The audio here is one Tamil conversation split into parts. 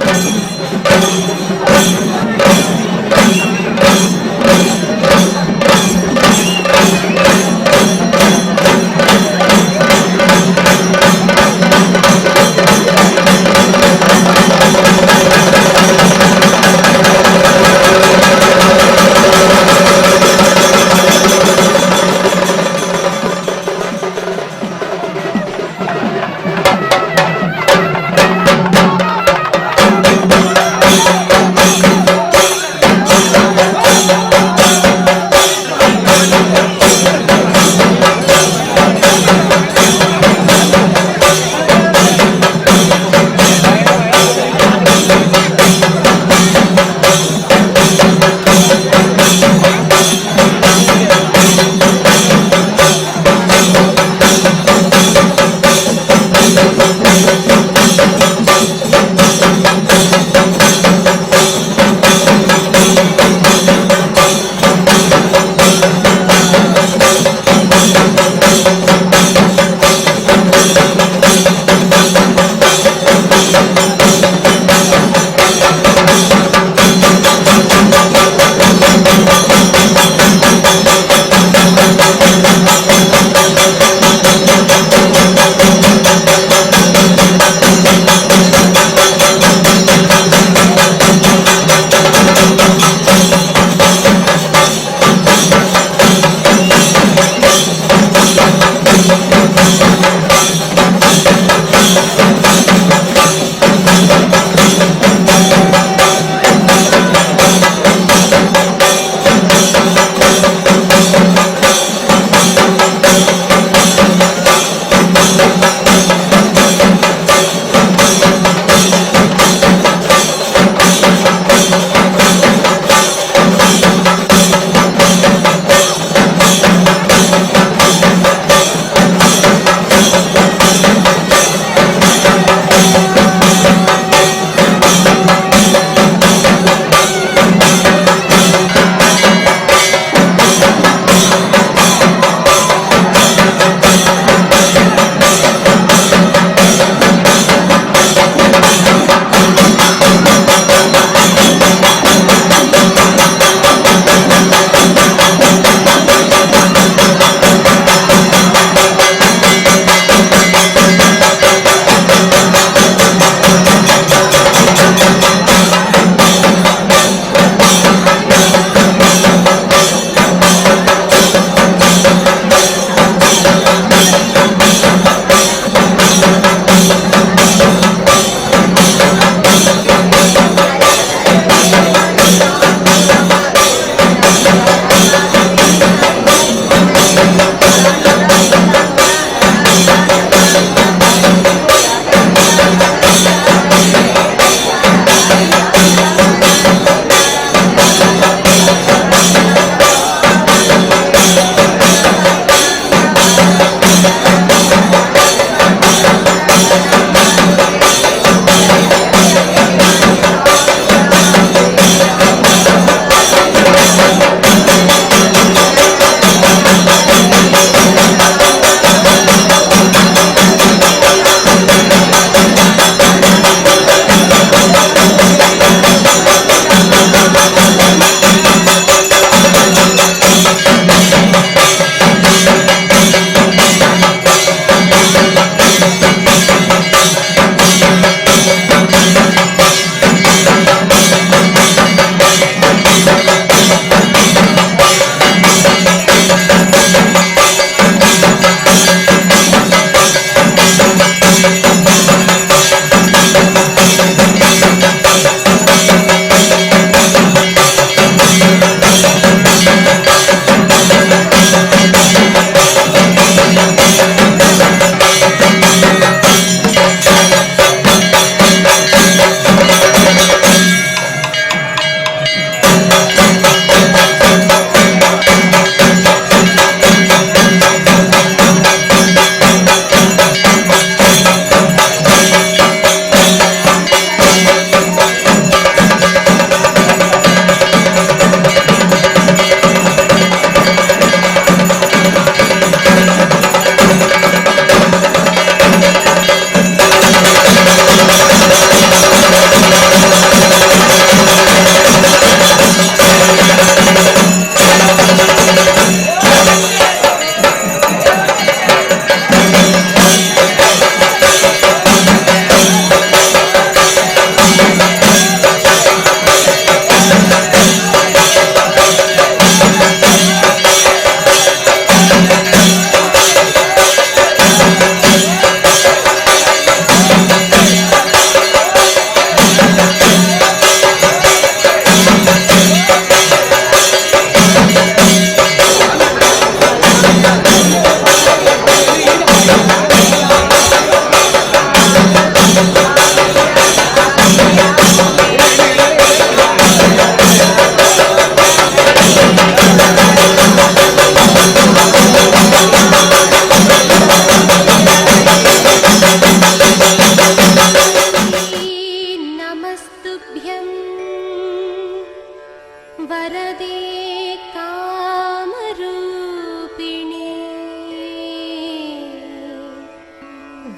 Thank you.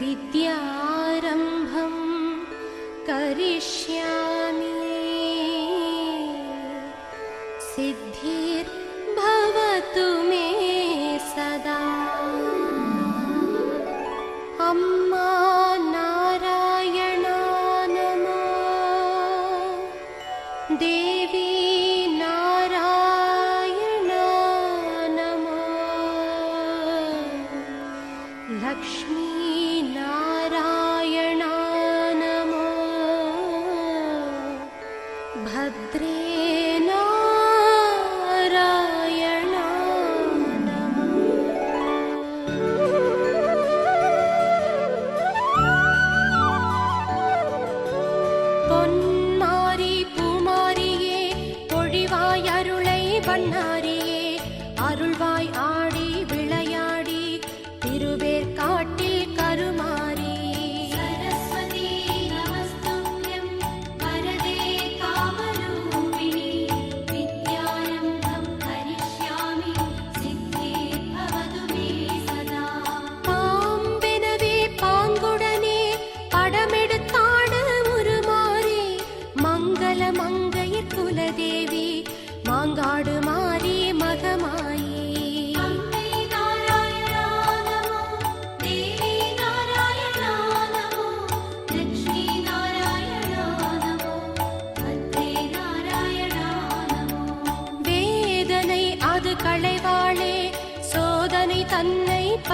विद्यारम्भं करिष्यामि। सिद्धिर्भवतु मे सदा। अम्मा नारायणान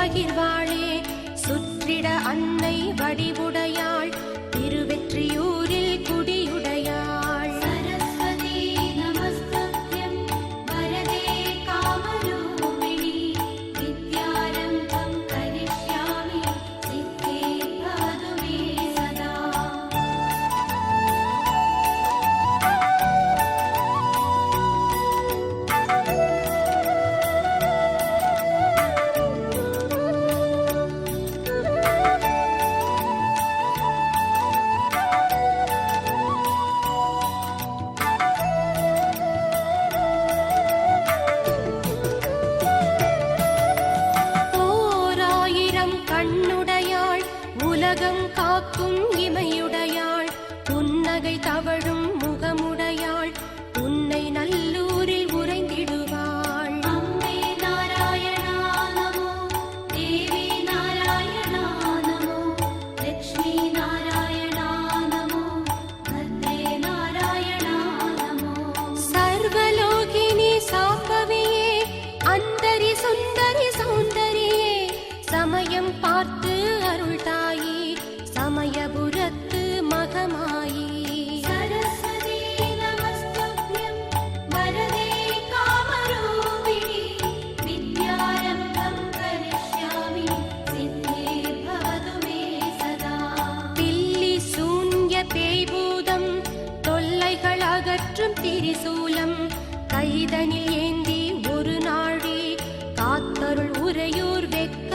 பகிர்வாளே. சுற்றிட அன்னை வடி சமயம் பார்த்து அருள் தாயி சமயபுரத்து மகமாயி. அகற்றும் திரிசூலம் கைதனில் ஏந்தி ஒரு நாழி காத்தருள் உரையூர் வெக்க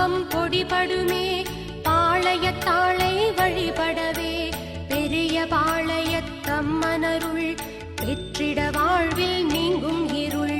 பாவம் பொடிபடுமே பாளையத்தாளை வழிபடவே. பெரிய பாளையத்தம்மனருள் பெற்றிட வாழ்வில் நீங்கும் இருள்.